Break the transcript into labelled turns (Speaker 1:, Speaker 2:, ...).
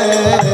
Speaker 1: है